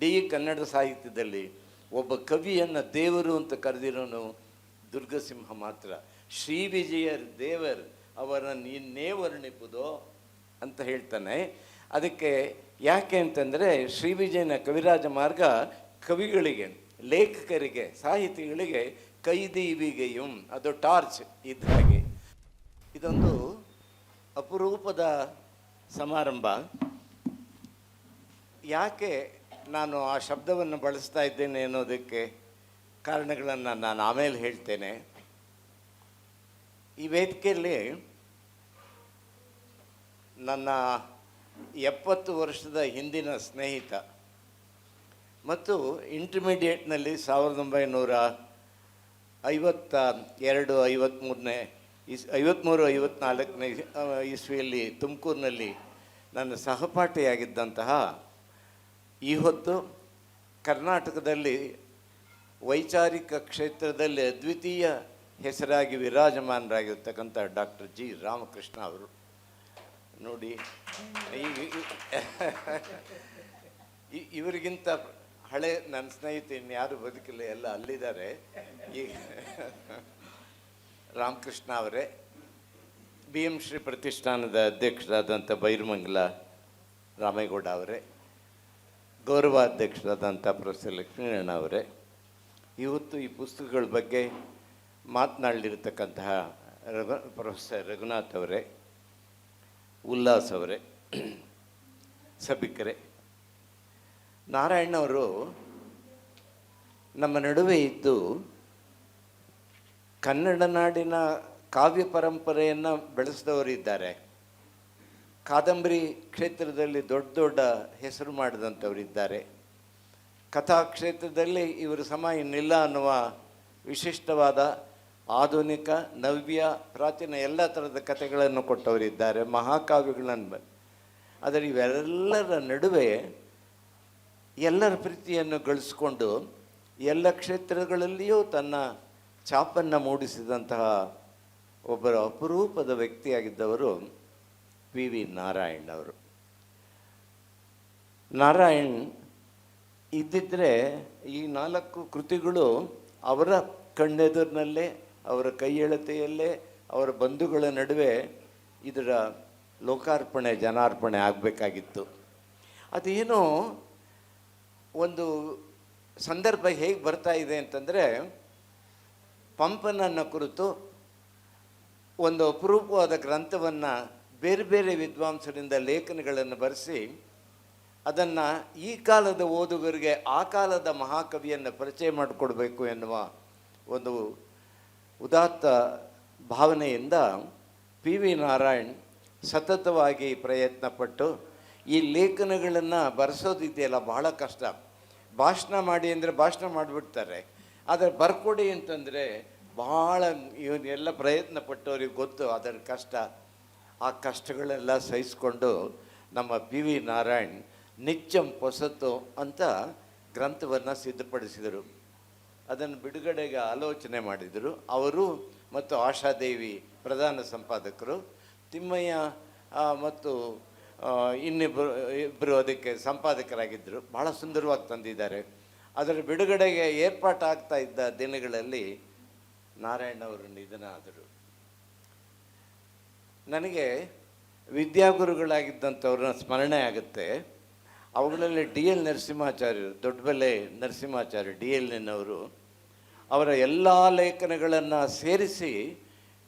ಇಡೀ ಕನ್ನಡ ಸಾಹಿತ್ಯದಲ್ಲಿ ಒಬ್ಬ ಕವಿಯನ್ನು ದೇವರು ಅಂತ ಕರೆದಿರೋನು ದುರ್ಗಸಿಂಹ ಮಾತ್ರ. ಶ್ರೀ ವಿಜಯರ್ ದೇವರ್ ಅವರನ್ನು ಇನ್ನೇ ವರ್ಣಿಪುದೋ ಅಂತ ಹೇಳ್ತಾನೆ. ಅದಕ್ಕೆ ಯಾಕೆ ಅಂತಂದರೆ ಶ್ರೀ ವಿಜಯನ ಕವಿರಾಜ ಮಾರ್ಗ ಕವಿಗಳಿಗೆ, ಲೇಖಕರಿಗೆ, ಸಾಹಿತಿಗಳಿಗೆ ಕೈದೀವಿಗೆಯುಂ ಅದು ಟಾರ್ಚ್ ಇದ್ದ ಇದೊಂದು ಅಪರೂಪದ ಸಮಾರಂಭ. ಯಾಕೆ ನಾನು ಆ ಶಬ್ದವನ್ನು ಬಳಸ್ತಾ ಇದ್ದೇನೆ ಅನ್ನೋದಕ್ಕೆ ಕಾರಣಗಳನ್ನು ನಾನು ಆಮೇಲೆ ಹೇಳ್ತೇನೆ. ಈ ವೇದಿಕೆಯಲ್ಲಿ ನನ್ನ ಎಪ್ಪತ್ತು ವರ್ಷದ ಹಿಂದಿನ ಸ್ನೇಹಿತ ಮತ್ತು ಇಂಟರ್ಮೀಡಿಯೇಟ್ನಲ್ಲಿ ಸಾವಿರದ ಒಂಬೈನೂರ ಐವತ್ತ ಎರಡು ಐವತ್ತ್ಮೂರನೇ ಇಸ್ ಐವತ್ತ್ಮೂರು ಐವತ್ನಾಲ್ಕನೇ ಇಸ್ವಿಯಲ್ಲಿ ತುಮಕೂರಿನಲ್ಲಿ ನನ್ನ ಸಹಪಾಠಿಯಾಗಿದ್ದಂತಹ ಈ ಹೊತ್ತು ಕರ್ನಾಟಕದಲ್ಲಿ ವೈಚಾರಿಕ ಕ್ಷೇತ್ರದಲ್ಲಿ ಅದ್ವಿತೀಯ ಹೆಸರಾಗಿ ವಿರಾಜಮಾನರಾಗಿರ್ತಕ್ಕಂಥ ಡಾಕ್ಟರ್ ಜಿ ರಾಮಕೃಷ್ಣ ಅವರು. ನೋಡಿ ಇವರಿಗಿಂತ ಹಳೆ ನನ್ನ ಸ್ನೇಹಿತ ಇನ್ಯಾರು ಬದುಕಿಲ್ಲ, ಎಲ್ಲ ಅಲ್ಲಿದ್ದಾರೆ. ಈ ರಾಮಕೃಷ್ಣ ಅವರೇ, ಬಿ ಎಂ ಶ್ರೀ ಪ್ರತಿಷ್ಠಾನದ ಅಧ್ಯಕ್ಷರಾದಂಥ ಬೈರಮಂಗಲ ರಾಮೇಗೌಡ ಅವರೇ ಗೌರವಾಧ್ಯಕ್ಷರಾದಂಥ ಪ್ರೊಫೆಸರ್ ಲಕ್ಷ್ಮೀನಾರಾಯಣ ಅವರೇ, ಇವತ್ತು ಈ ಪುಸ್ತಕಗಳ ಬಗ್ಗೆ ಮಾತನಾಡಲಿರ್ತಕ್ಕಂತಹ ರಘು, ಪ್ರೊಫೆಸರ್ ರಘುನಾಥ್ ಅವರೇ, ಉಲ್ಲಾಸ್ ಅವರೇ, ಸಭಿಕರೇ ನಾರಾಯಣವರು ನಮ್ಮ ನಡುವೆ ಇದ್ದು ಕನ್ನಡ ನಾಡಿನ ಕಾವ್ಯ ಪರಂಪರೆಯನ್ನು ಬೆಳೆಸಿದವರಿದ್ದಾರೆ. ಕಾದಂಬರಿ ಕ್ಷೇತ್ರದಲ್ಲಿ ದೊಡ್ಡ ದೊಡ್ಡ ಹೆಸರು ಮಾಡಿದಂಥವರಿದ್ದಾರೆ. ಕಥಾ ಕ್ಷೇತ್ರದಲ್ಲಿ ಇವರು ಸಮ ಇನ್ನಿಲ್ಲ ಅನ್ನುವ ವಿಶಿಷ್ಟವಾದ ಆಧುನಿಕ, ನವ್ಯ, ಪ್ರಾಚೀನ ಎಲ್ಲ ಥರದ ಕಥೆಗಳನ್ನು ಕೊಟ್ಟವರಿದ್ದಾರೆ, ಮಹಾಕಾವ್ಯಗಳನ್ನು ಆದರೆ ಇವೆಲ್ಲರ ನಡುವೆ ಎಲ್ಲರ ಪ್ರೀತಿಯನ್ನು ಗಳಿಸ್ಕೊಂಡು ಎಲ್ಲ ಕ್ಷೇತ್ರಗಳಲ್ಲಿಯೂ ತನ್ನ ಛಾಪನ್ನು ಮೂಡಿಸಿದಂತಹ ಒಬ್ಬರ ಅಪರೂಪದ ವ್ಯಕ್ತಿಯಾಗಿದ್ದವರು ವಿ. ವಿ. ನಾರಾಯಣ್ ಅವರು. ನಾರಾಯಣ್ ಇದ್ದಿದ್ದರೆ ಈ ನಾಲ್ಕು ಕೃತಿಗಳು ಅವರ ಕಣ್ಣೆದುರಿನಲ್ಲೇ, ಅವರ ಕೈಯೆಳತೆಯಲ್ಲೇ, ಅವರ ಬಂಧುಗಳ ನಡುವೆ ಇದರ ಲೋಕಾರ್ಪಣೆ, ಜನಾರ್ಪಣೆ ಆಗಬೇಕಾಗಿತ್ತು. ಅದೇನು ಒಂದು ಸಂದರ್ಭ ಹೇಗೆ ಬರ್ತಾ ಇದೆ ಅಂತಂದರೆ, ಪಂಪನನ್ನು ಕುರಿತು ಒಂದು ಅಪರೂಪವಾದ ಗ್ರಂಥವನ್ನು ಬೇರೆ ಬೇರೆ ವಿದ್ವಾಂಸರಿಂದ ಲೇಖನಗಳನ್ನು ಬರೆಸಿ ಅದನ್ನು ಈ ಕಾಲದ ಓದುಗರಿಗೆ ಆ ಕಾಲದ ಮಹಾಕವಿಯನ್ನು ಪರಿಚಯ ಮಾಡಿಕೊಡ್ಬೇಕು ಎನ್ನುವ ಒಂದು ಉದಾತ್ತ ಭಾವನೆಯಿಂದ ಪಿ ವಿ ನಾರಾಯಣ್ ಸತತವಾಗಿ ಪ್ರಯತ್ನಪಟ್ಟು ಈ ಲೇಖನಗಳನ್ನು ಬರೆಸೋದಿದೆಯಲ್ಲ ಬಹಳ ಕಷ್ಟ. ಭಾಷಣ ಮಾಡಿ ಅಂದರೆ ಭಾಷಣ ಮಾಡಿಬಿಡ್ತಾರೆ. ಆದರೆ ಬರ್ಕೊಡಿ ಅಂತಂದರೆ ಭಾಳ ಇವನ್ನೆಲ್ಲ ಪ್ರಯತ್ನ ಪಟ್ಟವ್ರಿಗೆ ಗೊತ್ತು ಅದರ ಕಷ್ಟ. ಆ ಕಷ್ಟಗಳೆಲ್ಲ ಸಹಿಸಿಕೊಂಡು ನಮ್ಮ ಪಿ ವಿ ನಾರಾಯಣ್ ನಿಚ್ಚಂ ಹೊಸತು ಅಂತ ಗ್ರಂಥವನ್ನು ಸಿದ್ಧಪಡಿಸಿದರು. ಅದನ್ನು ಬಿಡುಗಡೆಗೆ ಆಲೋಚನೆ ಮಾಡಿದರು. ಅವರು ಮತ್ತು ಆಶಾದೇವಿ ಪ್ರಧಾನ ಸಂಪಾದಕರು, ತಿಮ್ಮಯ್ಯ ಮತ್ತು ಇನ್ನಿಬ್ಬರು ಇಬ್ಬರು ಅದಕ್ಕೆ ಸಂಪಾದಕರಾಗಿದ್ದರು. ಭಾಳ ಸುಂದರವಾಗಿ ತಂದಿದ್ದಾರೆ. ಅದರ ಬಿಡುಗಡೆಗೆ ಏರ್ಪಾಟಾಗ್ತಾ ಇದ್ದ ದಿನಗಳಲ್ಲಿ ನಾರಾಯಣ ಅವರು ನಿಧನ ಆದರು ನನಗೆ ವಿದ್ಯಾಗುರುಗಳಾಗಿದ್ದಂಥವ್ರನ್ನ ಸ್ಮರಣೆ ಆಗುತ್ತೆ. ಅವುಗಳಲ್ಲಿ ಡಿ ಎಲ್ ನರಸಿಂಹಾಚಾರ್ಯರು ದೊಡ್ಡಬೆಲೆ ನರಸಿಂಹಾಚಾರ್ಯ ಡಿ ಎಲ್ ಎನ್ನವರು, ಅವರ ಎಲ್ಲ ಲೇಖನಗಳನ್ನು ಸೇರಿಸಿ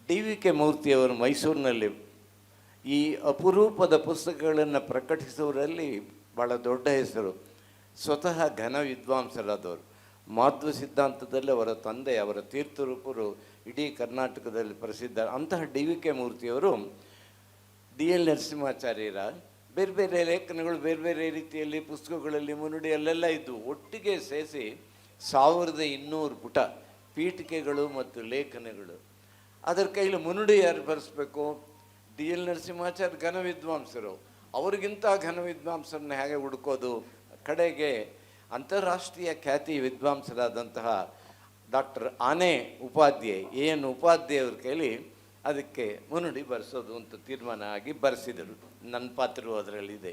ಡಿ ವಿ ಕೆ ಮೂರ್ತಿಯವರು ಮೈಸೂರಿನಲ್ಲಿ ಈ ಅಪರೂಪದ ಪುಸ್ತಕಗಳನ್ನು ಪ್ರಕಟಿಸುವರಲ್ಲಿ ಭಾಳ ದೊಡ್ಡ ಹೆಸರು. ಸ್ವತಃ ಘನ ವಿದ್ವಾಂಸರಾದವರು. ಮಾಧ್ವ ಸಿದ್ಧಾಂತದಲ್ಲಿ ಅವರ ತಂದೆ, ಅವರ ತೀರ್ಥರೂಪರು ಇಡೀ ಕರ್ನಾಟಕದಲ್ಲಿ ಪ್ರಸಿದ್ಧ. ಅಂತಹ ಡಿ ವಿ ಕೆ ಮೂರ್ತಿಯವರು ಡಿ ಎಲ್ ನರಸಿಂಹಾಚಾರ್ಯರ ಬೇರೆ ಬೇರೆ ಲೇಖನಗಳು ಬೇರೆ ಬೇರೆ ರೀತಿಯಲ್ಲಿ, ಪುಸ್ತಕಗಳಲ್ಲಿ ಮುನ್ನುಡಿ ಅಲ್ಲೆಲ್ಲ ಇದ್ದು ಒಟ್ಟಿಗೆ ಸೇರಿಸಿ ಸಾವಿರದ ಇನ್ನೂರು ಪುಟ ಪೀಠಿಕೆಗಳು ಮತ್ತು ಲೇಖನಗಳು. ಅದರ ಕೈಲಿ ಮುನ್ನುಡಿ ಯಾರು ಬರೆಸ್ಬೇಕು? ಡಿ ಎಲ್ ನರಸಿಂಹಾಚಾರ್ಯ ಘನ ವಿದ್ವಾಂಸರು ಅವರಿಗಿಂತ ಘನ ವಿದ್ವಾಂಸರನ್ನ ಹೇಗೆ ಹುಡುಕೋದು? ಕಡೆಗೆ ಅಂತಾರಾಷ್ಟ್ರೀಯ ಖ್ಯಾತಿ ವಿದ್ವಾಂಸರಾದಂತಹ ಡಾಕ್ಟರ್ ಆನೆ ಉಪಾಧ್ಯಾಯ ಎ ಎನ್ ಉಪಾಧ್ಯಾಯ ಅವ್ರ ಕೈಲಿ ಅದಕ್ಕೆ ಮುನ್ನುಡಿ ಬರೆಸೋದು ಅಂತ ತೀರ್ಮಾನ ಆಗಿ ಬರೆಸಿದರು. ನನ್ನ ಪಾತ್ರವು ಅದರಲ್ಲಿದೆ.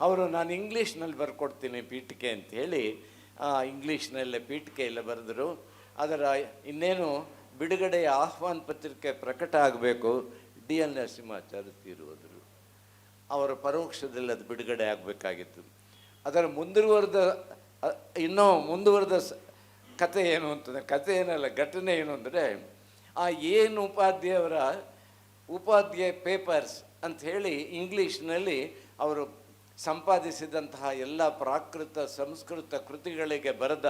ಅವರು ನಾನು ಇಂಗ್ಲೀಷ್ನಲ್ಲಿ ಬರ್ಕೊಡ್ತೀನಿ ಪೀಠಿಕೆ ಅಂತ ಹೇಳಿ ಇಂಗ್ಲೀಷ್ನಲ್ಲೇ ಪೀಠಿಕೆ ಎಲ್ಲ ಬರೆದರು. ಅದರ ಇನ್ನೇನು ಬಿಡುಗಡೆಯ ಆಹ್ವಾನ ಪತ್ರಿಕೆ ಪ್ರಕಟ ಆಗಬೇಕು, ಡಿ ಎಲ್ ನರಸಿಂಹಾಚಾರ್ಯ ತೀರುವುದರು ಅವರ ಪರೋಕ್ಷದಲ್ಲಿ ಅದು ಬಿಡುಗಡೆ ಆಗಬೇಕಾಗಿತ್ತು. ಅದರ ಮುಂದುವರೆದ ಇನ್ನೂ ಮುಂದುವರೆದ ಕತೆ ಏನು ಅಂತಂದರೆ ಕತೆ ಏನಲ್ಲ, ಘಟನೆ ಏನು ಅಂದರೆ, ಆ ಏನು ಉಪಾಧ್ಯಾಯವರ ಉಪಾಧ್ಯಾಯ ಪೇಪರ್ಸ್ ಅಂತ ಹೇಳಿ ಇಂಗ್ಲೀಷ್ನಲ್ಲಿ ಅವರು ಸಂಪಾದಿಸಿದಂತಹ ಎಲ್ಲ ಪ್ರಾಕೃತ, ಸಂಸ್ಕೃತ ಕೃತಿಗಳಿಗೆ ಬರೆದ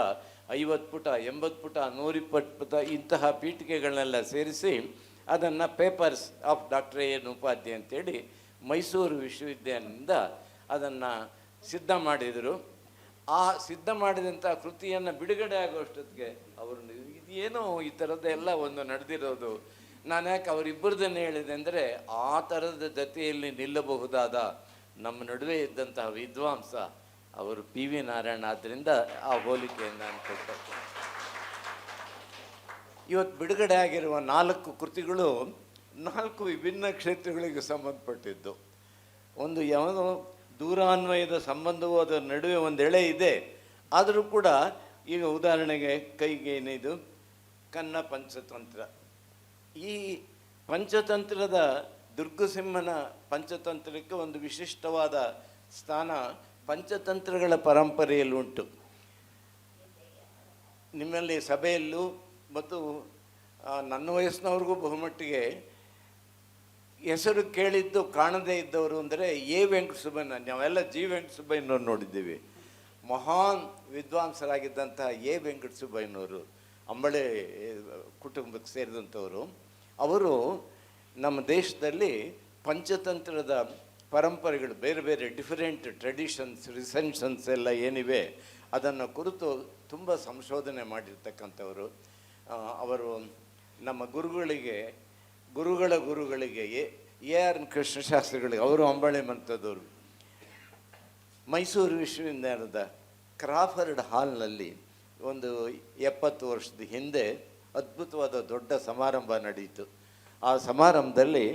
ಐವತ್ತು ಪುಟ, ಎಂಬತ್ತು ಪುಟ, ನೂರಿಪ್ಪತ್ತು ಪುಟ ಇಂತಹ ಪೀಠಿಕೆಗಳನ್ನೆಲ್ಲ ಸೇರಿಸಿ ಅದನ್ನು papers of doctor N Upadhyaya ಅಂತೇಳಿ ಮೈಸೂರು ವಿಶ್ವವಿದ್ಯಾಲಯದಿಂದ ಅದನ್ನು ಸಿದ್ಧ ಮಾಡಿದರು. ಆ ಸಿದ್ಧ ಮಾಡಿದಂಥ ಕೃತಿಯನ್ನು ಬಿಡುಗಡೆ ಆಗುವಷ್ಟೊತ್ತಿಗೆ ಅವರು ಇದೇನೋ ಈ ಥರದ್ದೆಲ್ಲ ಒಂದು ನಡೆದಿರೋದು. ನಾನು ಯಾಕೆ ಅವರಿಬ್ಬರದನ್ನು ಹೇಳಿದೆ ಅಂದರೆ ಆ ಥರದ ಜೊತೆಯಲ್ಲಿ ನಿಲ್ಲಬಹುದಾದ ನಮ್ಮ ನಡುವೆ ಇದ್ದಂತಹ ವಿದ್ವಾಂಸ ಅವರು ಪಿ ವಿ ನಾರಾಯಣ ಆದ್ದರಿಂದ ಆ ಹೋಲಿಕೆಯನ್ನು ನಾನು ಕೊಟ್ಟೆ ಇವತ್ತು ಬಿಡುಗಡೆ ಆಗಿರುವ ನಾಲ್ಕು ಕೃತಿಗಳು ನಾಲ್ಕು ವಿಭಿನ್ನ ಕ್ಷೇತ್ರಗಳಿಗೆ ಸಂಬಂಧಪಟ್ಟಿದ್ದು. ಒಂದು ಯಾವುದೋ ದೂರಾನ್ವಯದ ಸಂಬಂಧವೂ ಅದರ ನಡುವೆ ಒಂದು ಎಳೆ ಇದೆ. ಆದರೂ ಕೂಡ ಈಗ ಉದಾಹರಣೆಗೆ ಕೈಗೆ ಏನಿದು? ಕನ್ನ ಪಂಚತಂತ್ರ. ಈ ಪಂಚತಂತ್ರದ ದುರ್ಗಸಿಂಹನ ಪಂಚತಂತ್ರಕ್ಕೆ ಒಂದು ವಿಶಿಷ್ಟವಾದ ಸ್ಥಾನ ಪಂಚತಂತ್ರಗಳ ಪರಂಪರೆಯಲ್ಲಿ ಉಂಟು. ನಿಮ್ಮಲ್ಲಿ ಸಭೆಯಲ್ಲೂ ಮತ್ತು ನನ್ನ ವಯಸ್ಸಿನವ್ರಿಗೂ ಬಹುಮಟ್ಟಿಗೆ ಹೆಸರು ಕೇಳಿದ್ದು ಕಾಣದೇ ಇದ್ದವರು ಅಂದರೆ ಎ ವೆಂಕಟಸುಬ್ಬಯ್ಯ ನಾವೆಲ್ಲ ಜಿ ವೆಂಕಟಸುಬ್ಬಯ್ಯನವ್ರು ನೋಡಿದ್ದೀವಿ. ಮಹಾನ್ ವಿದ್ವಾಂಸರಾಗಿದ್ದಂಥ ಎ ವೆಂಕಟಸುಬ್ಬಯ್ಯನವರು, ಅಂಬಳೆ ಕುಟುಂಬಕ್ಕೆ ಸೇರಿದಂಥವರು, ಅವರು ನಮ್ಮ ದೇಶದಲ್ಲಿ ಪಂಚತಂತ್ರದ ಪರಂಪರೆಗಳು ಬೇರೆ ಬೇರೆ ಡಿಫರೆಂಟ್ ಟ್ರೆಡಿಷನ್ಸ್, ರಿಸೆನ್ಷನ್ಸ್ ಎಲ್ಲ ಏನಿವೆ, ಅದನ್ನು ಕುರಿತು ತುಂಬ ಸಂಶೋಧನೆ ಮಾಡಿರ್ತಕ್ಕಂಥವರು. ಅವರು ನಮ್ಮ ಗುರುಗಳಿಗೆ ಗುರುಗಳ ಗುರುಗಳಿಗೆ, ಎ ಆರ್ ಕೃಷ್ಣಶಾಸ್ತ್ರಿಗಳಿಗೆ, ಅವರು ಅಂಬಳೆ ಮಂತದವರು ಮೈಸೂರು ವಿಶ್ವವಿದ್ಯಾಲಯದ ಕ್ರಾಫರ್ಡ್ ಹಾಲ್ನಲ್ಲಿ ಒಂದು ಎಪ್ಪತ್ತು ವರ್ಷದ ಹಿಂದೆ ಅದ್ಭುತವಾದ ದೊಡ್ಡ ಸಮಾರಂಭ ನಡೆಯಿತು ಆ ಸಮಾರಂಭದಲ್ಲಿ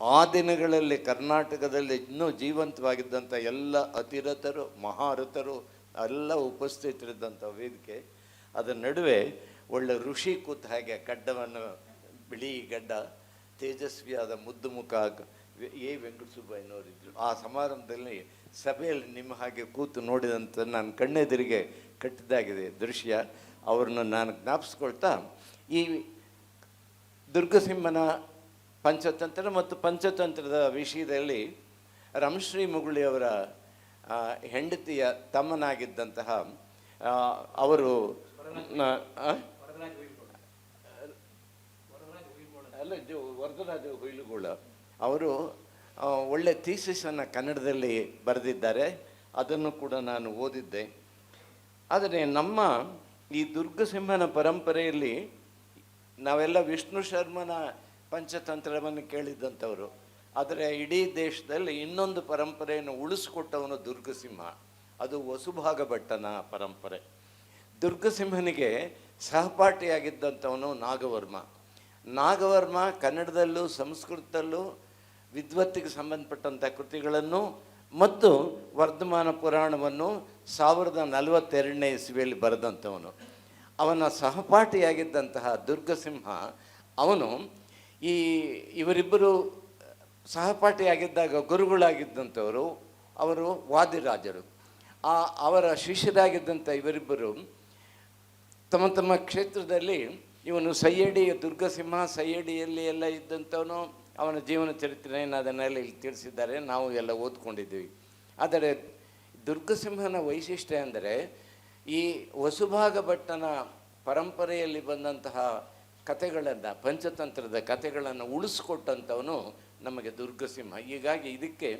ಆ ದಿನಗಳಲ್ಲಿ ಕರ್ನಾಟಕದಲ್ಲಿ ಇನ್ನೂ ಜೀವಂತವಾಗಿದ್ದಂಥ ಎಲ್ಲ ಅತಿರಥರು, ಮಹಾರಥರು, ಎಲ್ಲ ಉಪಸ್ಥಿತರಿದ್ದಂಥ ವೇದಿಕೆ, ಅದರ ನಡುವೆ ಒಳ್ಳೆ ಋಷಿ ಕೂತ ಹಾಗೆ ಗಡ್ಡವನ್ನು ಬಿಳಿ ಗಡ್ಡ ತೇಜಸ್ವಿಯಾದ ಮುದ್ದು ಮುಖ ಎ ವೆಂಕಟಸುಬ್ಬಯ್ಯನವರಿದ್ದರು ಆ ಸಮಾರಂಭದಲ್ಲಿ ಸಭೆಯಲ್ಲಿ ನಿಮ್ಮ ಹಾಗೆ ಕೂತು ನೋಡಿದಂಥ ನಾನು ಕಣ್ಣೆದುರಿಗೆ ಕಟ್ಟಿದ್ದಾಗಿದೆ ದೃಶ್ಯ. ಅವ್ರನ್ನ ನಾನು ಜ್ಞಾಪಿಸ್ಕೊಳ್ತಾ, ಈ ದುರ್ಗಸಿಂಹನ ಪಂಚತಂತ್ರ ಮತ್ತು ಪಂಚತಂತ್ರದ ವಿಷಯದಲ್ಲಿ ರಮಶ್ರೀ ಮುಗುಳಿಯವರ ಹೆಂಡತಿಯ ತಮ್ಮನಾಗಿದ್ದಂತಹ ಅವರು ನ- ಆ? ಅಲ್ಲ ವರದರಾಜ ಹುಯಿಲುಗೋಳ. ಅವರು ಒಳ್ಳೆ ಥೀಸಿಸನ್ನು ಕನ್ನಡದಲ್ಲಿ ಬರೆದಿದ್ದಾರೆ. ಅದನ್ನು ಕೂಡ ನಾನು ಓದಿದ್ದೆ. ಆದರೆ ನಮ್ಮ ಈ ದುರ್ಗಸಿಂಹನ ಪರಂಪರೆಯಲ್ಲಿ ನಾವೆಲ್ಲ ವಿಷ್ಣು ಶರ್ಮನ ಪಂಚತಂತ್ರವನ್ನು ಕೇಳಿದ್ದಂಥವರು. ಆದರೆ ಇಡೀ ದೇಶದಲ್ಲಿ ಇನ್ನೊಂದು ಪರಂಪರೆಯನ್ನು ಉಳಿಸ್ಕೊಟ್ಟವನು ದುರ್ಗಸಿಂಹ. ಅದು ವಸುಭಾಗ ಭಟ್ಟನ ಪರಂಪರೆ. ದುರ್ಗಸಿಂಹನಿಗೆ ಸಹಪಾಠಿಯಾಗಿದ್ದಂಥವನು ನಾಗವರ್ಮ. ನಾಗವರ್ಮ ಕನ್ನಡದಲ್ಲೂ, ಸಂಸ್ಕೃತದಲ್ಲೂ ವಿದ್ವತ್ತಿಗೆ ಸಂಬಂಧಪಟ್ಟಂಥ ಕೃತಿಗಳನ್ನು ಮತ್ತು ವರ್ಧಮಾನ ಪುರಾಣವನ್ನು ಸಾವಿರದ ನಲವತ್ತೆರಡನೇ ಇಸ್ವಿಯಲ್ಲಿ ಬರೆದಂಥವನು. ಅವನ ಸಹಪಾಠಿಯಾಗಿದ್ದಂತಹ ದುರ್ಗಸಿಂಹ, ಅವನು ಈ ಇವರಿಬ್ಬರು ಸಹಪಾಠಿಯಾಗಿದ್ದಾಗ ಗುರುಗಳಾಗಿದ್ದಂಥವರು, ಅವರು ವಾದಿರಾಜರು. ಆ ಅವರ ಶಿಷ್ಯರಾಗಿದ್ದಂಥ ಇವರಿಬ್ಬರು ತಮ್ಮ ತಮ್ಮ ಕ್ಷೇತ್ರದಲ್ಲಿ ಇವನು ಸೈಯಡಿ ದುರ್ಗಸಿಂಹ ಸೈಯಡಿಯಲ್ಲಿ ಎಲ್ಲ ಇದ್ದಂಥವನು ಅವನ ಜೀವನ ಚರಿತ್ರೆಯನ್ನು ಅದನ್ನೆಲ್ಲ ಇಲ್ಲಿ ತಿಳಿಸಿದ್ದಾರೆ. ನಾವು ಎಲ್ಲ ಓದ್ಕೊಂಡಿದ್ದೀವಿ. ಆದರೆ ದುರ್ಗಸಿಂಹನ ವೈಶಿಷ್ಟ್ಯ ಅಂದರೆ ಈ ವಸುಭಾಗ ಭಟ್ಟನ ಪರಂಪರೆಯಲ್ಲಿ ಬಂದಂತಹ ಕಥೆಗಳನ್ನು, ಪಂಚತಂತ್ರದ ಕಥೆಗಳನ್ನು ಉಳಿಸ್ಕೊಟ್ಟಂಥವನು ನಮಗೆ ದುರ್ಗಸಿಂಹ. ಹೀಗಾಗಿ ಇದಕ್ಕೆ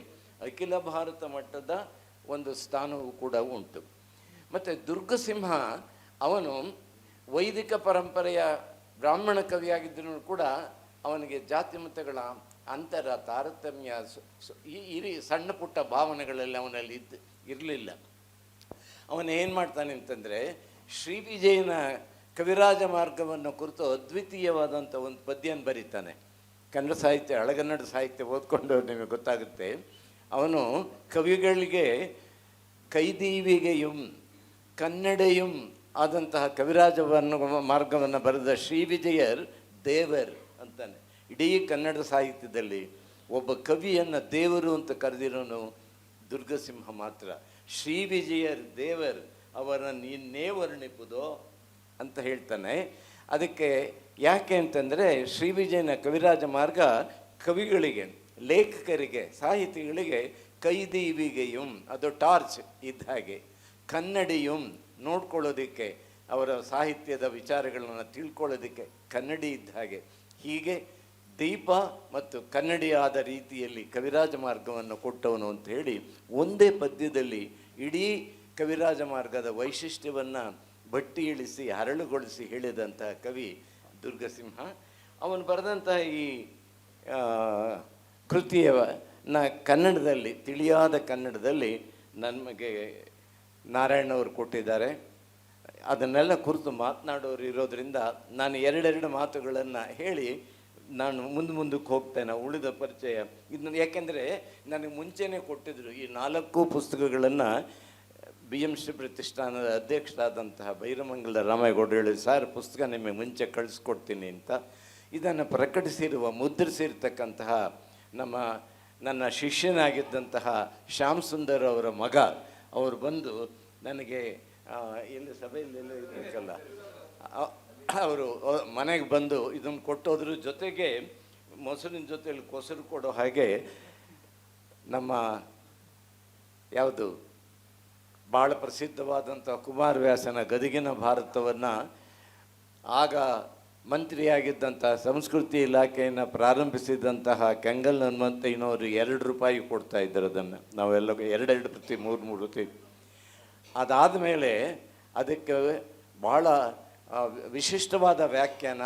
ಅಖಿಲ ಭಾರತ ಮಟ್ಟದ ಒಂದು ಸ್ಥಾನವೂ ಕೂಡ ಉಂಟು. ಮತ್ತು ದುರ್ಗಸಿಂಹ ಅವನು ವೈದಿಕ ಪರಂಪರೆಯ ಬ್ರಾಹ್ಮಣ ಕವಿಯಾಗಿದ್ದರೂ ಕೂಡ ಅವನಿಗೆ ಜಾತಿ ಮತಗಳ ಅಂತರ, ತಾರತಮ್ಯ ಈ ಸಣ್ಣ ಪುಟ್ಟ ಭಾವನೆಗಳಲ್ಲಿ ಅವನಲ್ಲಿ ಇದ್ದು, ಇರಲಿಲ್ಲ. ಅವನು ಏನು ಮಾಡ್ತಾನೆ ಅಂತಂದರೆ ಶ್ರೀ ವಿಜಯನ ಕವಿರಾಜ ಮಾರ್ಗವನ್ನು ಕುರಿತು ಅದ್ವಿತೀಯವಾದಂಥ ಒಂದು ಪದ್ಯನ ಬರೀತಾನೆ. ಕನ್ನಡ ಸಾಹಿತ್ಯ, ಹಳಗನ್ನಡ ಸಾಹಿತ್ಯ ಓದ್ಕೊಂಡು ನಿಮಗೆ ಗೊತ್ತಾಗುತ್ತೆ. ಅವನು ಕವಿಗಳಿಗೆ ಕೈದೀವಿಗೆಯುಂ, ಕನ್ನಡೆಯುಂ ಆದಂತಹ ಕವಿರಾಜವನ್ನು ಮಾರ್ಗವನ್ನು ಬರೆದ ಶ್ರೀ ವಿಜಯರ್ ದೇವರ್ ಅಂತಾನೆ. ಇಡೀ ಕನ್ನಡ ಸಾಹಿತ್ಯದಲ್ಲಿ ಒಬ್ಬ ಕವಿಯನ್ನು ದೇವರು ಅಂತ ಕರೆದಿರೋನು ದುರ್ಗಸಿಂಹ ಮಾತ್ರ. ಶ್ರೀ ವಿಜಯರ್ ದೇವರ್ ಅವರನ್ನು ಇನ್ನೇ ವರ್ಣಿಪುದೋ ಅಂತ ಹೇಳ್ತಾನೆ. ಅದಕ್ಕೆ ಯಾಕೆ ಅಂತಂದರೆ ಶ್ರೀ ವಿಜಯನ ಕವಿರಾಜ ಮಾರ್ಗ ಕವಿಗಳಿಗೆ, ಲೇಖಕರಿಗೆ, ಸಾಹಿತಿಗಳಿಗೆ ಕೈದೀವಿಗೆಯುಂ ಅದು ಟಾರ್ಚ್ ಇದ್ದ ಹಾಗೆ, ಕನ್ನಡಿಯುಂ ನೋಡ್ಕೊಳ್ಳೋದಕ್ಕೆ, ಅವರ ಸಾಹಿತ್ಯದ ವಿಚಾರಗಳನ್ನು ತಿಳ್ಕೊಳ್ಳೋದಕ್ಕೆ ಕನ್ನಡಿ ಇದ್ದ ಹಾಗೆ. ಹೀಗೆ ದೀಪ ಮತ್ತು ಕನ್ನಡಿಯಾದ ರೀತಿಯಲ್ಲಿ ಕವಿರಾಜ ಮಾರ್ಗವನ್ನು ಕೊಟ್ಟವನು ಅಂತ ಹೇಳಿ ಒಂದೇ ಪದ್ಯದಲ್ಲಿ ಇಡೀ ಕವಿರಾಜ ಮಾರ್ಗದ ವೈಶಿಷ್ಟ್ಯವನ್ನು ಬಟ್ಟಿ ಇಳಿಸಿ, ಹರಳುಗೊಳಿಸಿ ಹೇಳಿದಂತಹ ಕವಿ ದುರ್ಗಸಿಂಹ. ಅವನು ಬರೆದಂತಹ ಈ ಕೃತಿಯ ನ ಕನ್ನಡದಲ್ಲಿ, ತಿಳಿಯಾದ ಕನ್ನಡದಲ್ಲಿ ನಮಗೆ ನಾರಾಯಣವರು ಕೊಟ್ಟಿದ್ದಾರೆ. ಅದನ್ನೆಲ್ಲ ಕುರಿತು ಮಾತನಾಡೋರು ಇರೋದರಿಂದ ನಾನು ಎರಡೆರಡು ಮಾತುಗಳನ್ನು ಹೇಳಿ ನಾನು ಮುಂದೆ ಮುಂದಕ್ಕೆ ಹೋಗ್ತೇನೆ ಉಳಿದ ಪರಿಚಯ. ಇದನ್ನು ಯಾಕೆಂದರೆ ನನಗೆ ಮುಂಚೆನೇ ಕೊಟ್ಟಿದ್ದರು ಈ ನಾಲ್ಕು ಪುಸ್ತಕಗಳನ್ನು ಬಿ ಎಂ ಶ್ರೀ ಪ್ರತಿಷ್ಠಾನದ ಅಧ್ಯಕ್ಷರಾದಂತಹ ಬೈರಮಂಗಲ ರಾಮೇಗೌಡರು ಹೇಳಿ ಸರ್, ಪುಸ್ತಕ ನಿಮಗೆ ಮುಂಚೆ ಕಳಿಸ್ಕೊಡ್ತೀನಿ ಅಂತ. ಇದನ್ನು ಪ್ರಕಟಿಸಿರುವ, ಮುದ್ರಿಸಿರ್ತಕ್ಕಂತಹ ನಮ್ಮ ನನ್ನ ಶಿಷ್ಯನಾಗಿದ್ದಂತಹ ಶ್ಯಾಮ್ ಸುಂದರ್ ಅವರ ಮಗ ಅವರು ಬಂದು ನನಗೆ ಎಲ್ಲಿ ಇಲ್ಲಿ ಸಭೆಯಲ್ಲಿ ಎಲ್ಲ ಇರಬೇಕಲ್ಲ ಅವರು ಮನೆಗೆ ಬಂದು ಇದನ್ನು ಕೊಟ್ಟೋದ್ರ ಜೊತೆಗೆ ಮೊಸರಿನ ಜೊತೆಯಲ್ಲಿ ಕೊಸರು ಕೊಡೋ ಹಾಗೆ ನಮ್ಮ ಯಾವುದು ಭಾಳ ಪ್ರಸಿದ್ಧವಾದಂಥ ಕುಮಾರವ್ಯಾಸನ ಗದಗಿನ ಭಾರತವನ್ನು ಆಗ ಮಂತ್ರಿಯಾಗಿದ್ದಂಥ ಸಂಸ್ಕೃತಿ ಇಲಾಖೆಯನ್ನು ಪ್ರಾರಂಭಿಸಿದಂತಹ ಕೆಂಗಲ್ ಹನುಮಂತಯ್ಯನವರು ಎರಡು ರೂಪಾಯಿ ಕೊಡ್ತಾ ಇದ್ದರು ಅದನ್ನು. ನಾವೆಲ್ಲ ಎರಡೆರಡು ಪ್ರತಿ ಮೂರು ಮೂರು ಪ್ರತಿ. ಅದಾದ ಮೇಲೆ ಅದಕ್ಕೆ ಭಾಳ ವಿಶಿಷ್ಟವಾದ ವ್ಯಾಖ್ಯಾನ,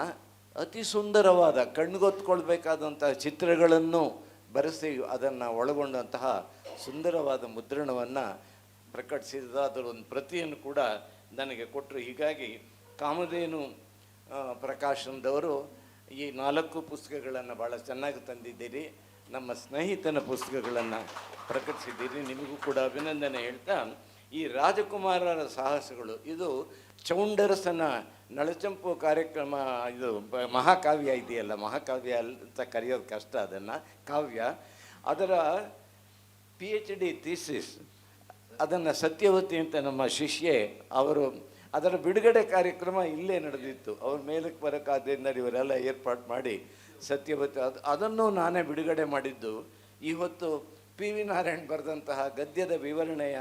ಅತಿ ಸುಂದರವಾದ, ಕಣ್ಗೊತ್ಕೊಳ್ಬೇಕಾದಂತಹ ಚಿತ್ರಗಳನ್ನು ಬರೆಸಿ ಅದನ್ನು ಒಳಗೊಂಡಂತಹ ಸುಂದರವಾದ ಮುದ್ರಣವನ್ನು ಪ್ರಕಟಿಸಿದ ಅದರ ಒಂದು ಪ್ರತಿಯನ್ನು ಕೂಡ ನನಗೆ ಕೊಟ್ಟರು. ಹೀಗಾಗಿ ಕಾಮಧೇನು ಪ್ರಕಾಶನದವರು ಈ ನಾಲ್ಕು ಪುಸ್ತಕಗಳನ್ನು ಭಾಳ ಚೆನ್ನಾಗಿ ತಂದಿದ್ದೀರಿ. ನಮ್ಮ ಸ್ನೇಹಿತನ ಪುಸ್ತಕಗಳನ್ನು ಪ್ರಕಟಿಸಿದ್ದೀರಿ. ನಿಮಗೂ ಕೂಡ ಅಭಿನಂದನೆ ಹೇಳ್ತಾ, ಈ ರಾಜಕುಮಾರರ ಸಾಹಸಗಳು, ಇದು ಚೌಂಡರಸನ ನಳಚಂಪು ಕಾರ್ಯಕ್ರಮ, ಇದು ಮಹಾಕಾವ್ಯ ಇದೆಯಲ್ಲ, ಮಹಾಕಾವ್ಯ ಅಂತ ಕರೆಯೋದು ಕಷ್ಟ ಅದನ್ನು, ಕಾವ್ಯ. ಅದರ ಪಿ ಎಚ್ ಡಿ ಥೀಸಿಸ್ ಅದನ್ನು ಸತ್ಯವತಿ ಅಂತ ನಮ್ಮ ಶಿಷ್ಯೆ, ಅವರು ಅದರ ಬಿಡುಗಡೆ ಕಾರ್ಯಕ್ರಮ ಇಲ್ಲೇ ನಡೆದಿತ್ತು. ಅವ್ರ ಮೇಲಕ್ಕೆ ಬರೋಕ್ಕಾದ್ದರಿಂದ ಇವರೆಲ್ಲ ಏರ್ಪಾಟ್ ಮಾಡಿ ಸತ್ಯವತಿ ಅದು, ಅದನ್ನು ನಾನೇ ಬಿಡುಗಡೆ ಮಾಡಿದ್ದು. ಇವತ್ತು ಪಿ ವಿ ನಾರಾಯಣ್ ಬರೆದಂತಹ ಗದ್ಯದ ವಿವರಣೆಯ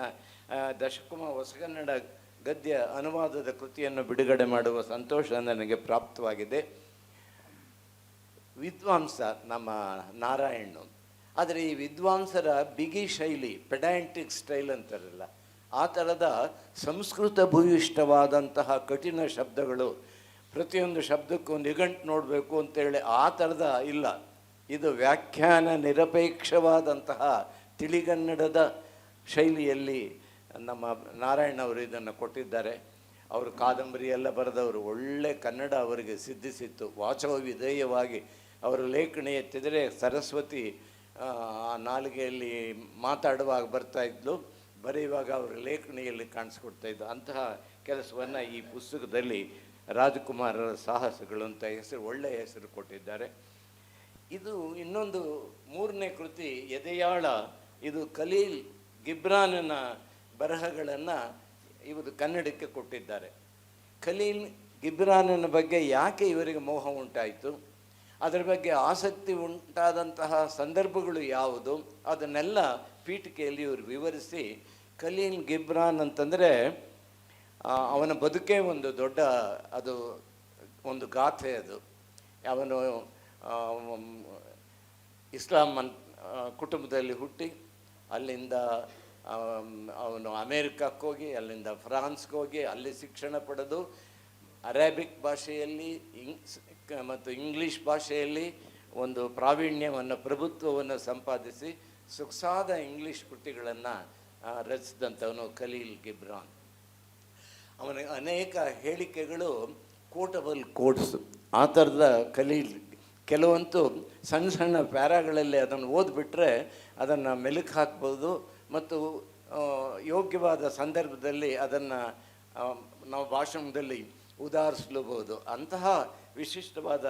ದಶಕುಮ ಹೊಸಗನ್ನಡ ಗದ್ಯ ಅನುವಾದದ ಕೃತಿಯನ್ನು ಬಿಡುಗಡೆ ಮಾಡುವ ಸಂತೋಷ ನನಗೆ ಪ್ರಾಪ್ತವಾಗಿದೆ. ವಿದ್ವಾಂಸ ನಮ್ಮ ನಾರಾಯಣ್. ಆದರೆ ಈ ವಿದ್ವಾಂಸರ ಬಿಗಿ ಶೈಲಿ ಪೆಡ್ಯಾಂಟಿಕ್ ಸ್ಟೈಲ್ ಅಂತಾರಲ್ಲ ಆ ಥರದ ಸಂಸ್ಕೃತ ಭೂಯಿಷ್ಠವಾದಂತಹ ಕಠಿಣ ಶಬ್ದಗಳು, ಪ್ರತಿಯೊಂದು ಶಬ್ದಕ್ಕೂ ನಿಘಂಟು ನೋಡಬೇಕು ಅಂತೇಳಿ ಆ ಥರದ ಇಲ್ಲ. ಇದು ವ್ಯಾಖ್ಯಾನ ನಿರಪೇಕ್ಷವಾದಂತಹ ತಿಳಿಗನ್ನಡದ ಶೈಲಿಯಲ್ಲಿ ನಮ್ಮ ನಾರಾಯಣ ಅವರು ಇದನ್ನು ಕೊಟ್ಟಿದ್ದಾರೆ. ಅವರು ಕಾದಂಬರಿ ಎಲ್ಲ ಬರೆದವರು, ಒಳ್ಳೆ ಕನ್ನಡ ಅವರಿಗೆ ಸಿದ್ಧಿಸಿತ್ತು. ವಾಚವ ವಿಧೇಯವಾಗಿ ಅವರ ಲೇಖನಿ ಎತ್ತಿದರೆ ಸರಸ್ವತಿ ಆ ನಾಲಿಗೆಯಲ್ಲಿ ಮಾತಾಡುವಾಗ ಬರ್ತಾ ಇದ್ಲು. ಬರೆಯುವಾಗ ಅವರ ಲೇಖನಿಯಲ್ಲಿ ಕಾಣಿಸ್ಕೊಡ್ತಾ ಇದ್ದು ಅಂತಹ ಕೆಲಸವನ್ನು ಈ ಪುಸ್ತಕದಲ್ಲಿ ರಾಜಕುಮಾರರ ಸಾಹಸಗಳು ಅಂತ ಹೆಸರು, ಒಳ್ಳೆಯ ಹೆಸರು ಕೊಟ್ಟಿದ್ದಾರೆ. ಇದು ಇನ್ನೊಂದು ಮೂರನೇ ಕೃತಿ, ಎದೆಯಾಳ. ಇದು ಖಲೀಲ್ ಗಿಬ್ರಾನನ ಬರಹಗಳನ್ನು ಇವರು ಕನ್ನಡಕ್ಕೆ ಕೊಟ್ಟಿದ್ದಾರೆ. ಖಲೀಲ್ ಗಿಬ್ರಾನನ ಬಗ್ಗೆ ಯಾಕೆ ಇವರಿಗೆ ಮೋಹ ಉಂಟಾಯಿತು? ಅದರ ಬಗ್ಗೆ ಆಸಕ್ತಿ ಉಂಟಾದಂತಹ ಸಂದರ್ಭಗಳು ಯಾವುದು? ಅದನ್ನೆಲ್ಲ ಪೀಠಿಕೆಯಲ್ಲಿ ಇವರು ವಿವರಿಸಿ ಖಲೀಲ್ ಗಿಬ್ರಾನ್ ಅಂತಂದರೆ ಅವನ ಬದುಕೇ ಒಂದು ದೊಡ್ಡ, ಅದು ಒಂದು ಗಾಥೆ ಅದು. ಅವನು ಇಸ್ಲಾಂ ಕುಟುಂಬದಲ್ಲಿ ಹುಟ್ಟಿ, ಅಲ್ಲಿಂದ ಅವನು ಅಮೇರಿಕಕ್ಕೆ ಹೋಗಿ, ಅಲ್ಲಿಂದ ಫ್ರಾನ್ಸ್ಗೆ ಹೋಗಿ, ಅಲ್ಲಿ ಶಿಕ್ಷಣ ಪಡೆದು, ಅರೇಬಿಕ್ ಭಾಷೆಯಲ್ಲಿ ಇಂಗ್ ಮತ್ತು ಇಂಗ್ಲೀಷ್ ಭಾಷೆಯಲ್ಲಿ ಒಂದು ಪ್ರಾವೀಣ್ಯವನ್ನು, ಪ್ರಭುತ್ವವನ್ನು ಸಂಪಾದಿಸಿ ಸೊಗಸಾದ ಇಂಗ್ಲೀಷ್ ಕೃತಿಗಳನ್ನು ರಚಿಸಿದಂಥವನು ಖಲೀಲ್ ಗಿಬ್ರಾನ್. ಅವನ ಅನೇಕ ಹೇಳಿಕೆಗಳು ಕೋಟಬಲ್ ಕೋಡ್ಸ್ ಆ ಥರದ ಖಲೀಲ್, ಕೆಲವಂತೂ ಸಣ್ಣ ಸಣ್ಣ ಪ್ಯಾರಾಗಳಲ್ಲಿ ಅದನ್ನು ಓದ್ಬಿಟ್ರೆ ಅದನ್ನು ಮೆಲುಕು ಹಾಕ್ಬೋದು ಮತ್ತು ಯೋಗ್ಯವಾದ ಸಂದರ್ಭದಲ್ಲಿ ಅದನ್ನು ನಾವು ಭಾಷಣದಲ್ಲಿ ಉದಾಹರಿಸಲೂಬಹುದು ಅಂತಹ ವಿಶಿಷ್ಟವಾದ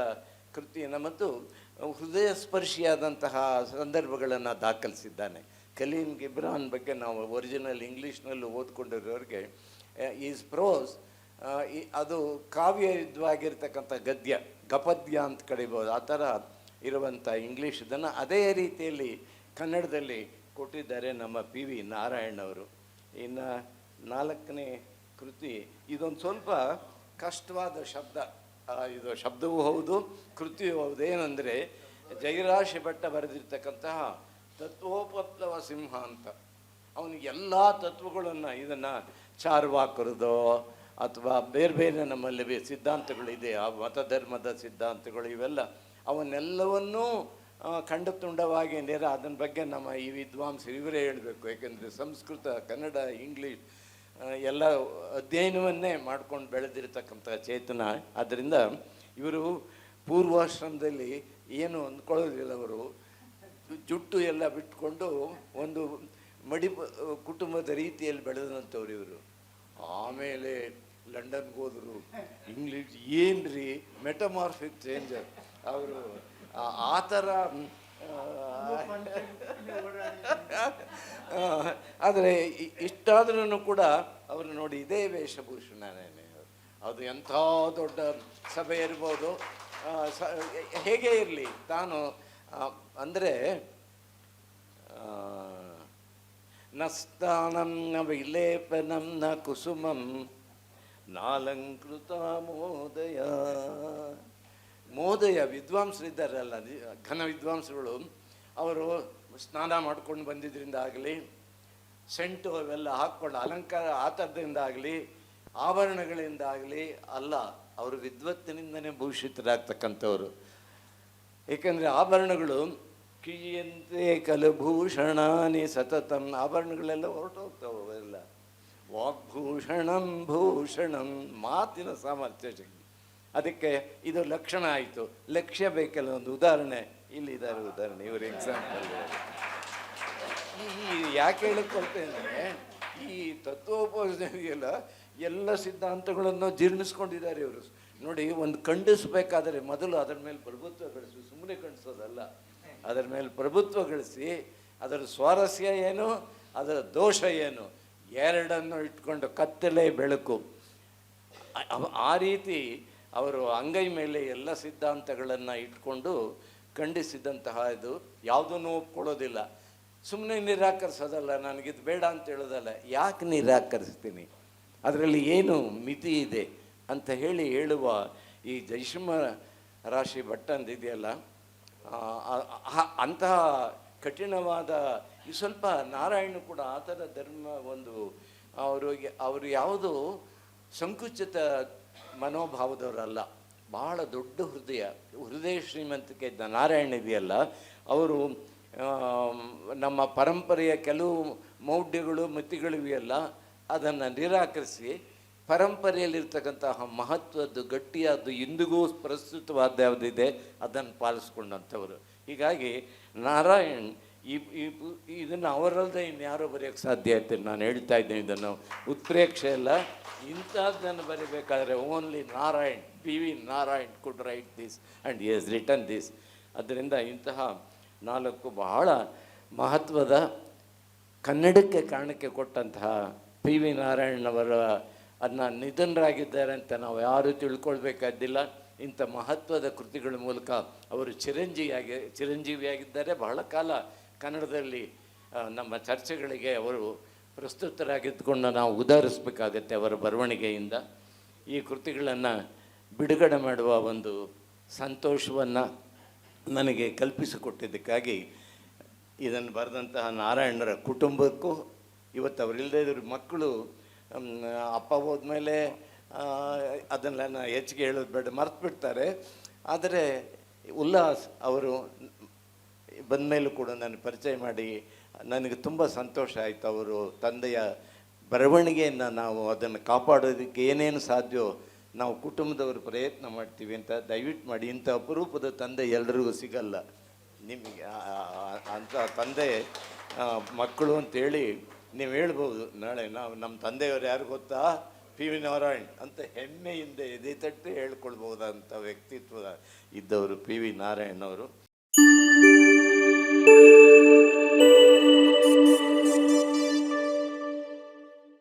ಕೃತಿಯನ್ನು ಮತ್ತು ಹೃದಯ ಸ್ಪರ್ಶಿಯಾದಂತಹ ಸಂದರ್ಭಗಳನ್ನು ದಾಖಲಿಸಿದ್ದಾನೆ. ಕಲೀಂ ಗಿಬ್ರಾನ್ ಬಗ್ಗೆ ನಾವು ಒರಿಜಿನಲ್ ಇಂಗ್ಲೀಷ್ನಲ್ಲೂ ಓದ್ಕೊಂಡಿರೋರಿಗೆ ಈಸ್ ಪ್ರೋಸ್ ಅದು ಕಾವ್ಯಯುದ್ಧವಾಗಿರ್ತಕ್ಕಂಥ ಗದ್ಯ, ಗಪದ್ಯ ಅಂತ ಕರಿಬೋದು, ಆ ಥರ ಇರುವಂಥ ಇಂಗ್ಲೀಷ್ ಇದನ್ನು ಅದೇ ರೀತಿಯಲ್ಲಿ ಕನ್ನಡದಲ್ಲಿ ಕೊಟ್ಟಿದ್ದಾರೆ ನಮ್ಮ ಪಿ ವಿ ನಾರಾಯಣ್ ಅವರು. ಇನ್ನು ನಾಲ್ಕನೇ ಕೃತಿ, ಇದೊಂದು ಸ್ವಲ್ಪ ಕಷ್ಟವಾದ ಶಬ್ದ ಇದು ಶಬ್ದವೂ ಹೌದು, ಕೃತಿಯೂ ಹೌದು. ಏನಂದರೆ ಜಯರಾಶಿ ಭಟ್ಟ ಬರೆದಿರ್ತಕ್ಕಂತಹ ತತ್ವೋಪಪ್ಲವ ಸಿಂಹ ಅಂತ. ಅವನಿಗೆ ಎಲ್ಲ ತತ್ವಗಳನ್ನು ಇದನ್ನು ಚಾರ್ವಾಕರದೋ ಅಥವಾ ಬೇರೆ ಬೇರೆ ನಮ್ಮಲ್ಲಿ ಸಿದ್ಧಾಂತಗಳಿದೆ, ಆ ಮತಧರ್ಮದ ಸಿದ್ಧಾಂತಗಳು ಇವೆಲ್ಲ, ಅವನ್ನೆಲ್ಲವನ್ನೂ ಖಂಡ ತುಂಡವಾಗಿ ನೇರ ಅದನ್ನ ಬಗ್ಗೆ ನಮ್ಮ ಈ ವಿದ್ವಾಂಸ ಇವರೇ ಹೇಳಬೇಕು. ಯಾಕೆಂದರೆ ಸಂಸ್ಕೃತ, ಕನ್ನಡ, ಇಂಗ್ಲೀಷ್ ಎಲ್ಲ ಅಧ್ಯಯನವನ್ನೇ ಮಾಡ್ಕೊಂಡು ಬೆಳೆದಿರ್ತಕ್ಕಂಥ ಚೇತನ. ಆದ್ದರಿಂದ ಇವರು ಪೂರ್ವಾಶ್ರಮದಲ್ಲಿ ಏನು ಅಂದ್ಕೊಳ್ಳೋದಿಲ್ಲ ಅವರು. ಜುಟ್ಟು ಎಲ್ಲ ಬಿಟ್ಕೊಂಡು ಒಂದು ಮಡಿ ಕುಟುಂಬದ ರೀತಿಯಲ್ಲಿ ಬೆಳೆದಂಥವ್ರು ಇವರು. ಆಮೇಲೆ ಲಂಡನ್ಗೆ ಹೋದರು. ಇಂಗ್ಲೀಷ್ ರೀ ಮೆಟಮಾರ್ಫಿಕ್ ಚೇಂಜರ್. ಅವರು, ಆ ಥರ ಆದರೆ ಇಷ್ಟಾದ್ರೂ ಕೂಡ ಅವರು ನೋಡಿ ಇದೇ ವೇಷಭೂಷಣನೇ ಅದು ಎಂಥ ದೊಡ್ಡ ಸಭೆ ಇರ್ಬೋದು. ಹೇಗೆ ಇರಲಿ? ತಾನು ಅಂದರೆ ನ ಸ್ಥಾನಂ ನ ವಿಲೇಪನಂ ನ ಕುಸುಮಂ ನಾಲಂಕೃತ ಮೋದಯ. ಮೋದಯ ವಿದ್ವಾಂಸರಿದ್ದಾರಲ್ಲ ಘನ ವಿದ್ವಾಂಸರುಗಳು, ಅವರು ಸ್ನಾನ ಮಾಡ್ಕೊಂಡು ಬಂದಿದ್ದರಿಂದ ಆಗಲಿ, ಸೆಂಟು ಅವೆಲ್ಲ ಹಾಕ್ಕೊಂಡು ಅಲಂಕಾರ ಆ ಥರದಿಂದ ಆಗಲಿ, ಆಭರಣಗಳಿಂದ ಆಗಲಿ, ಅಲ್ಲ, ಅವರು ವಿದ್ವತ್ತಿನಿಂದನೇ ಭೂಷಿತರಾಗ್ತಕ್ಕಂಥವ್ರು. ಏಕೆಂದರೆ ಆಭರಣಗಳು ಕಿಯಂತೆ ಕಲಭೂಷಣಾನಿ ಸತತಂ. ಆಭರಣಗಳೆಲ್ಲ ಹೊರಟೋಗ್ತಾವೆ ಅವೆಲ್ಲ. ವಾಗ್ಭೂಷಣಂ ಭೂಷಣಂ ಮಾತಿನ ಸಾಮರ್ಥ್ಯ ಶಕ್ತಿ. ಅದಕ್ಕೆ ಇದು ಲಕ್ಷಣ ಆಯಿತು. ಲಕ್ಷ್ಯ ಬೇಕಲ್ಲ ಒಂದು ಉದಾಹರಣೆ. ಇಲ್ಲಿದ್ದಾರೆ ಉದಾಹರಣೆ, ಇವರು ಎಕ್ಸಾಂಪಲ್ ಈ ಯಾಕೆ ಹೇಳಿಕೊಳ್ತೇನೆ ಈ ತತ್ವೋಪನಿಷತ್ತಿಗೆಲ್ಲ ಎಲ್ಲ ಸಿದ್ಧಾಂತಗಳನ್ನು ಜೀರ್ಣಿಸ್ಕೊಂಡಿದ್ದಾರೆ ಇವರು. ನೋಡಿ, ಒಂದು ಖಂಡಿಸಬೇಕಾದರೆ ಮೊದಲು ಅದರ ಮೇಲೆ ಪ್ರಭುತ್ವ ಗಳಿಸಿ ಸುಮ್ಮನೆ ಕಣಿಸೋದಲ್ಲ. ಅದರ ಮೇಲೆ ಪ್ರಭುತ್ವ ಗಳಿಸಿ, ಅದರ ಸ್ವಾರಸ್ಯ ಏನು, ಅದರ ದೋಷ ಏನು, ಎರಡನ್ನು ಇಟ್ಕೊಂಡು ಕತ್ತಲೆ ಬೆಳಕು. ಆ- ರೀತಿ ಅವರು ಅಂಗೈ ಮೇಲೆ ಎಲ್ಲ ಸಿದ್ಧಾಂತಗಳನ್ನು ಇಟ್ಕೊಂಡು ಖಂಡಿಸಿದಂತಹ ಇದು ಯಾವುದನ್ನು ಒಪ್ಕೊಳ್ಳೋದಿಲ್ಲ. ಸುಮ್ಮನೆ ನಿರಾಕರಿಸೋದಲ್ಲ, ನನಗಿದು ಬೇಡ ಅಂತ ಹೇಳೋದಲ್ಲ, ಯಾಕೆ ನಿರಾಕರಿಸ್ತೀನಿ? ಅದರಲ್ಲಿ ಏನು ಮಿತಿ ಇದೆ ಅಂತ ಹೇಳಿ ಹೇಳುವ ಈ ಜೈಷಮ ರಾಶಿ ಭಟ್ಟ ಅಂತಹ ಕಠಿಣವಾದ ಸ್ವಲ್ಪ ನಾರಾಯಣ ಕೂಡ ಆ ಥರ ಧರ್ಮ ಒಂದು ಅವರಿಗೆ ಅವರು ಯಾವುದು ಸಂಕುಚಿತ ಮನೋಭಾವದವರಲ್ಲ. ಬಹಳ ದೊಡ್ಡ ಹೃದಯ ಹೃದಯ ಶ್ರೀಮಂತಿಕೆ ಇದ್ದ ನಾರಾಯಣ ಇದೆಯಲ್ಲ, ಅವರು ನಮ್ಮ ಪರಂಪರೆಯ ಕೆಲವು ಮೌಢ್ಯಗಳು ಮಿತಿಗಳಿವೆಯಲ್ಲ ಅದನ್ನು ನಿರಾಕರಿಸಿ ಪರಂಪರೆಯಲ್ಲಿರ್ತಕ್ಕಂತಹ ಮಹತ್ವದ್ದು, ಗಟ್ಟಿಯಾದ್ದು, ಇಂದಿಗೂ ಪ್ರಸ್ತುತವಾದ ಯಾವುದಿದೆ ಅದನ್ನು ಪಾಲಿಸ್ಕೊಂಡಂಥವ್ರು. ಹೀಗಾಗಿ ನಾರಾಯಣ್, ಈ ಇದನ್ನು ಅವರಲ್ಲದೆ ಇನ್ಯಾರೋ ಬರೆಯೋಕ್ಕೆ ಸಾಧ್ಯ ಆಯ್ತು ನಾನು ಹೇಳ್ತಾ ಇದ್ದೇನೆ ಇದನ್ನು. ಉತ್ಪ್ರೇಕ್ಷೆ ಅಲ್ಲ, ಇಂಥದ್ದನ್ನು ಬರೀಬೇಕಾದ್ರೆ only Narayan, P V Narayan could write this and has return this ಅದರಿಂದ ಇಂತಹ ನಾಲ್ಕು ಬಹಳ ಮಹತ್ವದ ಕನ್ನಡಕ್ಕೆ ಕಾರಣಕ್ಕೆ ಕೊಟ್ಟಂತಹ ಪಿ ವಿ ನಾರಾಯಣವರ ಅನ್ನ ನಿಧನರಾಗಿದ್ದಾರೆ ಅಂತ ನಾವು ಯಾರೂ ತಿಳ್ಕೊಳ್ಬೇಕಾದ್ದಿಲ್ಲ ಇಂಥ ಮಹತ್ವದ ಕೃತಿಗಳ ಮೂಲಕ ಅವರು ಚಿರಂಜೀವಿಯಾಗಿ, ಚಿರಂಜೀವಿಯಾಗಿದ್ದಾರೆ. ಬಹಳ ಕಾಲ ಕನ್ನಡದಲ್ಲಿ ನಮ್ಮ ಚರ್ಚೆಗಳಿಗೆ ಅವರು ಪ್ರಸ್ತುತರಾಗಿದ್ದುಕೊಂಡು ನಾವು ಉದಾಹರಿಸಬೇಕಾಗತ್ತೆ ಅವರ ಬರವಣಿಗೆಯಿಂದ. ಈ ಕೃತಿಗಳನ್ನು ಬಿಡುಗಡೆ ಮಾಡುವ ಒಂದು ಸಂತೋಷವನ್ನು ನನಗೆ ಕಲ್ಪಿಸಿಕೊಟ್ಟಿದ್ದಕ್ಕಾಗಿ ಇದನ್ನು ಬರೆದಂತಹ ನಾರಾಯಣರ ಕುಟುಂಬಕ್ಕೂ ಇವತ್ತು ಅವರಿಲ್ಲದೇ ಇದ್ರ ಮಕ್ಕಳು ಅಪ್ಪ ಹೋದ್ಮೇಲೆ ಅದನ್ನೆಲ್ಲ ಹೆಚ್ಚಿಗೆ ಹೇಳೋದು ಬೇಡ ಮರ್ತು ಬಿಡ್ತಾರೆ ಆದರೆ ಉಲ್ಲಾಸ್ ಅವರು ಬಂದ ಮೇಲೂ ಕೂಡ ನಾನು ಪರಿಚಯ ಮಾಡಿ, ನನಗೆ ತುಂಬ ಸಂತೋಷ ಆಯಿತು ಅವರು ತಂದೆಯ ಬರವಣಿಗೆಯನ್ನು ನಾವು ಅದನ್ನು ಕಾಪಾಡೋದಕ್ಕೆ ಏನೇನು ಸಾಧ್ಯವೋ ನಾವು ಕುಟುಂಬದವರು ಪ್ರಯತ್ನ ಮಾಡ್ತೀವಿ ಅಂತ ದಯವಿಟ್ಟು ಮಾಡಿ, ಇಂಥ ಅಪರೂಪದ ತಂದೆ ಎಲ್ರಿಗೂ ಸಿಗಲ್ಲ. ನಿಮಗೆ ಅಂಥ ತಂದೆ ಮಕ್ಕಳು ಅಂತೇಳಿ ನೀವು ಹೇಳ್ಬೋದು, ನಾಳೆ ನಾವು ನಮ್ಮ ತಂದೆಯವರು ಯಾರು ಗೊತ್ತಾ? ಪಿ ವಿ ನಾರಾಯಣ್ ಅಂತ ಹೆಮ್ಮೆಯಿಂದ ಎದೆ ತಟ್ಟಿ ಹೇಳ್ಕೊಳ್ಬಹುದಂಥ ವ್ಯಕ್ತಿತ್ವ ಇದ್ದವರು ಪಿ ವಿ ನಾರಾಯಣ್ ಅವರು.